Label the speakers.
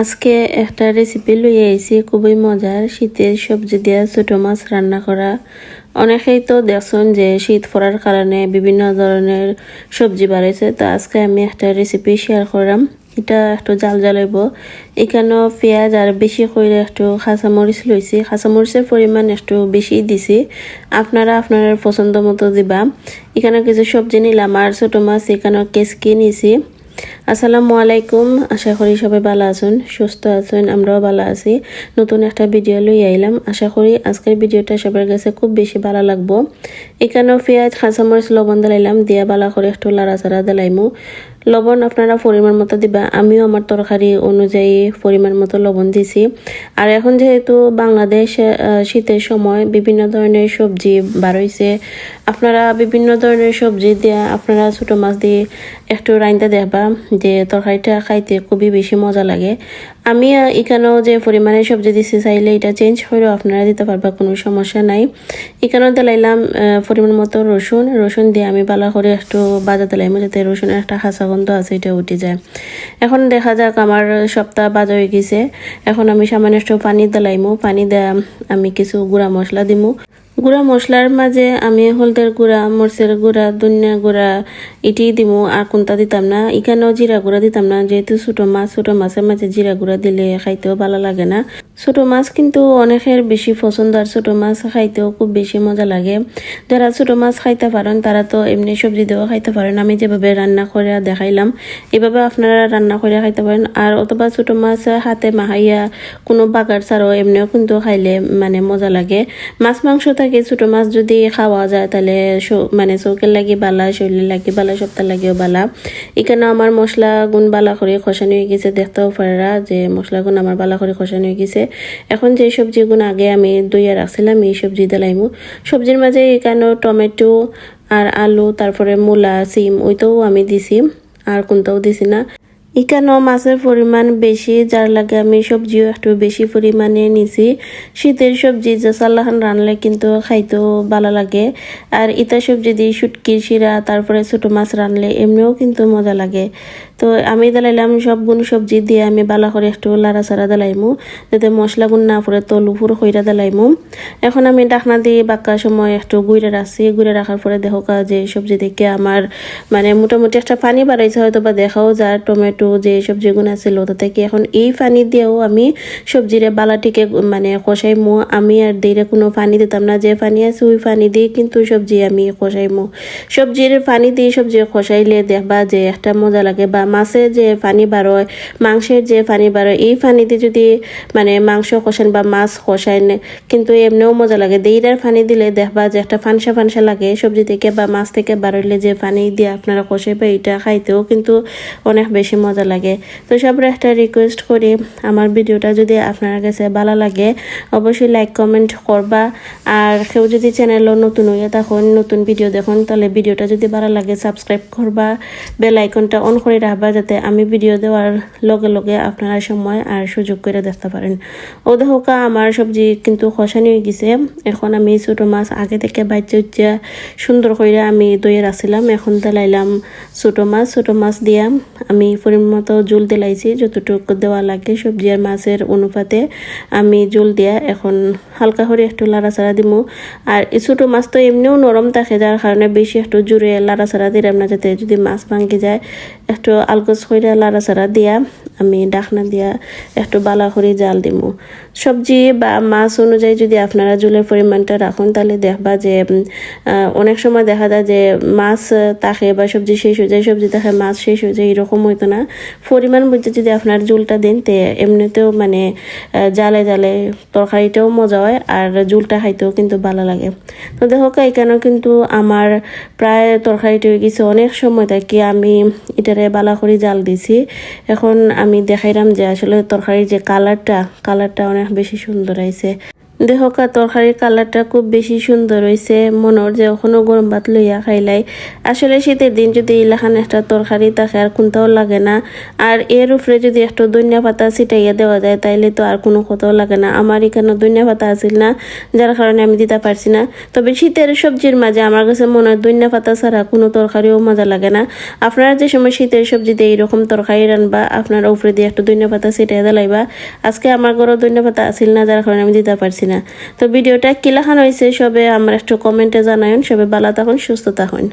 Speaker 1: আজকে একটা রেসিপি লইয়ে আইছি, খুবই মজার। শীতের সবজি দিয়া ছোট মাছ রান্না করা। অনেকেই তো দেখছেন যে শীত পড়ার কারণে বিভিন্ন ধরনের সবজি বাড়াইছে। তো আজকে আমি একটা রেসিপি শেয়ার করলাম এটা একটু জাল জ্বালাইব এখানেও পেঁয়াজ আর বেশি করে একটু কাঁচামরিচ লইছি। কাঁচামরিচের পরিমাণ একটু বেশি দিছি। আপনারা আপনার পছন্দ মতো দিবা। এখানে কিছু সবজি নিলাম। আর ছোট মাছ এখানেও কেসকি নিছি। আসসালামু আলাইকুম। আশা করি সবাই ভালো আছেন, সুস্থ আছেন, আমরাও ভালো আছি। নতুন একটা ভিডিও লই আইলাম। আশা করি আজকের ভিডিওটা সবার কাছে খুব বেশি ভালো লাগবো। এখানেও পেঁয়াজ, কাঁচামরিচ, লবণ দিলাইলাম দিয়া ভালো করে একটু লাড়াচাড়া দিলাইমু লবণ আপনারা পরিমাণ মতো দিবা। আমিও আমার তরকারি অনুযায়ী পরিমাণ মতো লবণ দিছি। আর এখন যেহেতু বাংলাদেশ শীতের সময় বিভিন্ন ধরনের সবজি বার হইছে আপনারা বিভিন্ন ধরনের সবজি দিয়া আপনারা ছোট মাছ দিয়ে একটু রাইন্দা দেখবা যে তরকারিটা খাইতে খুবই বেশি মজা লাগে। আমি এখানেও যে পরিমাণে সবজি দিছি, চাইলে এটা চেঞ্জ করেও আপনারা দিতে পারবা, কোনো সমস্যা নাই। এখানেও দিলাইলাম পরিমাণ মতো রসুন। রসুন দিয়ে আমি ভালো করে একটু বাজা দিলাম যাতে রসুনের একটা হাসা গন্ধ আছে, এটা উঠে যায়। এখন দেখা যাক, আমার সপ্তাহ বাজ হয়ে গেছে। এখন আমি সামান্য একটু পানি দিলাইমু পানি দেয়া, আমি কিছু গুঁড়া মশলা দিমু। গুঁড়া মশলার মাঝে আমি হলদের গুঁড়া, মরচের গুঁড়া, ধনিয়া গুঁড়া এটি দিমু, আর কোনটা দিতাম না। এখানেও জিরা গুঁড়া দিতাম না, যেহেতু ছোট মাছ, ছোট মাছের মাঝে জিরা গুঁড়া দিলে খাইতেও ভালো লাগে না। ছোট মাছ কিন্তু অনেকের বেশি পছন্দ, আর ছোট মাছ খাইতেও খুব বেশি মজা লাগে। যারা ছোট মাছ খাইতে পারেন, তারা তো এমনি সবজি দিয়েও খাইতে পারেন। আমি যেভাবে রান্না করে দেখাইলাম, এভাবে আপনারা রান্না করে খাইতে পারেন। আর অথবা ছোট মাছ হাতে মাহাইয়া কোনো বাগার ছাড়াও এমনিও কিন্তু খাইলে মানে মজা লাগে। মাছ মাংস থাকে, ছোট মাছ যদি খাওয়া যায় তাহলে মানে চৌকের লাগি বালা শরীরের লাগি বালা সপ্তাহ লাগেও বালা। এখানে আমার মশলা গুণ বালা করে খসানি হয়ে গেছে, দেখতেও পারা যে মশলা গুণ আমার বালা করে খসানি হয়ে গেছে। এখন যে সবজিগুলো আগে আমি দইয়া রাখছিলাম, এই সবজি দিলাইমু সবজির মাঝে এখানে টমেটো আর আলু, তারপরে মূলা, সিম, ওইটাও আমি দিছি, আর কোনটাও দিছি না। এখানেও মাছের পরিমাণ বেশি, যার লাগে আমি সবজিও একটু বেশি পরিমাণে নিছি। শীতের সবজি যে সাল্লাহান রানলে কিন্তু খাইতেও ভালো লাগে। আর ইতা সবজি দিয়ে শুটকির শিরা, তারপরে ছোটো মাছ রানলে এমনিও কিন্তু মজা লাগে। তো আমি দিলাইলাম সবগুলো সবজি দিয়ে আমি ভালো করে একটু লাড়াচাড়া দালাইমু, যাতে মশলা গুণ না পড়ে তলুপুর হইরা দালাইমু। এখন আমি ডাকনা দিয়ে বাক্কা সময় একটু গুড়ে রাখছি। গুড়ে রাখার পরে দেখো যে সবজি থেকে আমার মানে মোটামুটি একটা পানি বাড়াইছে হয়তো বা দেখাও যায়। টমেটো যে সবজিগুলো ছিল ওটা থেকে এখন এই পানি দিয়েও আমি সবজিরে বালাটিকে মানে কষাইমু আমি আর দিয়ে কোনো পানি দিতাম না, যে পানি আছে ওই পানি দিয়ে কিন্তু সবজি আমি কষাইমু সবজির পানি দিয়ে সবজি কষাইলে দেখবা যে একটা মজা লাগে, বা মাছের যে পানি বাড়য় মাংসের যে পানি বাড়য় এই পানিতে যদি মানে মাংস কষান বা মাছ কষাইন কিন্তু এমনিও মজা লাগে। দেইরার পানি দিলে দেখবা যে একটা ফানসা ফানসা লাগে, সবজি থেকে বা মাছ থেকে বাড়ইলে যে পানি দিয়ে, আপনারা কষাইবে এটা খাইতেও কিন্তু অনেক বেশি মজা লাগে। তো সবার একটা রিকোয়েস্ট করি, আমার ভিডিওটা যদি আপনার কাছে ভালো লাগে, অবশ্যই লাইক কমেন্ট করবা। আর কেউ যদি চ্যানেলও নতুন হয়ে তখন নতুন ভিডিও দেখুন, তাহলে ভিডিওটা যদি ভালো লাগে সাবস্ক্রাইব করবা। বেল আইকনটা অন করে রাখবা, যাতে আমি ভিডিও দেওয়ার লগে লগে আপনারা সময় আর সুযোগ করে দেখতে পারেন। ও দেখোকা আমার সবজি কিন্তু খসানি হয়ে গেছে। এখন আমি ছোট মাছ আগে থেকে বাচ্চা উচ্চা সুন্দর করে আমি দইয়ে রাখছিলাম এখন দিলাইলাম ছোট মাছ। ছোট মাছ দিয়া আমি মতো জল দিলাইছি, যতটুকু দেওয়া লাগে সবজি আর মাছের অনুপাতে আমি জল দিয়া এখন হালকা করে একটু লাড়াচাড়া দিমু। আর ছোটো মাছ তো এমনিও নরম থাকে, যার কারণে বেশি একটু জোরে লাড়াচাড়া দিলাম না, যাতে যদি মাছ ভাঙ্গি যায়, একটু আলগোজ করে লাড়াচাড়া দিয়া আমি ডাকনা দিয়া একটু বালা করে জাল দিমু। সবজি বা মাছ অনুযায়ী যদি আপনারা জলের পরিমাণটা রাখুন, তাহলে দেখবা যে অনেক সময় দেখা যায় যে মাছ তাকে বা সবজি শেষ হয়ে যায়, সবজি তাকে মাছ শেষ হয়ে যায়, এরকম হইতো না। পরিমাণ বুঝতে যদি আপনার জুলটা দেন, তে এমনিতেও মানে জালে জালে তরকারিটাও মজা হয় আর জুলটা খাইতেও কিন্তু ভালো লাগে। তো দেখো, এখানেও কিন্তু আমার প্রায় তরকারিটা হয়ে গেছে অনেক সময় থাকি আমি এটারে বালা করে জাল দিছি। এখন আমি দেখাইলাম যে আসলে তরকারির যে কালারটা কালারটা অনেক বেশি সুন্দর আইছে দেহকা তরকারির কালারটা খুব বেশি সুন্দর হয়েছে মনের যে এখনও গরম ভাত লইয়া খাইলাই আসলে শীতের দিন যদি ইলাখান একটা তরকারি থাকে আর কোনটাও লাগে না, আর এর উপরে যদি একটু ধনিয়া পাতা ছিটাইয়া দেওয়া যায়, তাইলে তো আর কোনো কথাও লাগে না। আমার এখানে ধনিয়া পাতা আছিল না, যার কারণে আমি দিতে পারছি না। তবে শীতের সবজির মাঝে আমার কাছে মনে হয় ধনিয়া পাতা ছাড়া কোনো তরকারিও মজা লাগে না। আপনারা যে সময় শীতের সবজিতে এইরকম তরকারি রানবা, আপনারা উপরে দিয়ে একটু ধনিয়া পাতা ছিটাইয়া দিলাইবা আজকে আমার ঘরে ধনিয়া পাতা আছিল না, যার কারণে আমি দিতে পারছি না। তো ভিডিওটা কিলাহান হয়েছে সবে আমার একটু কমেন্টে জানায়ন সবে ভালো থাকুন, সুস্থ থাকুন।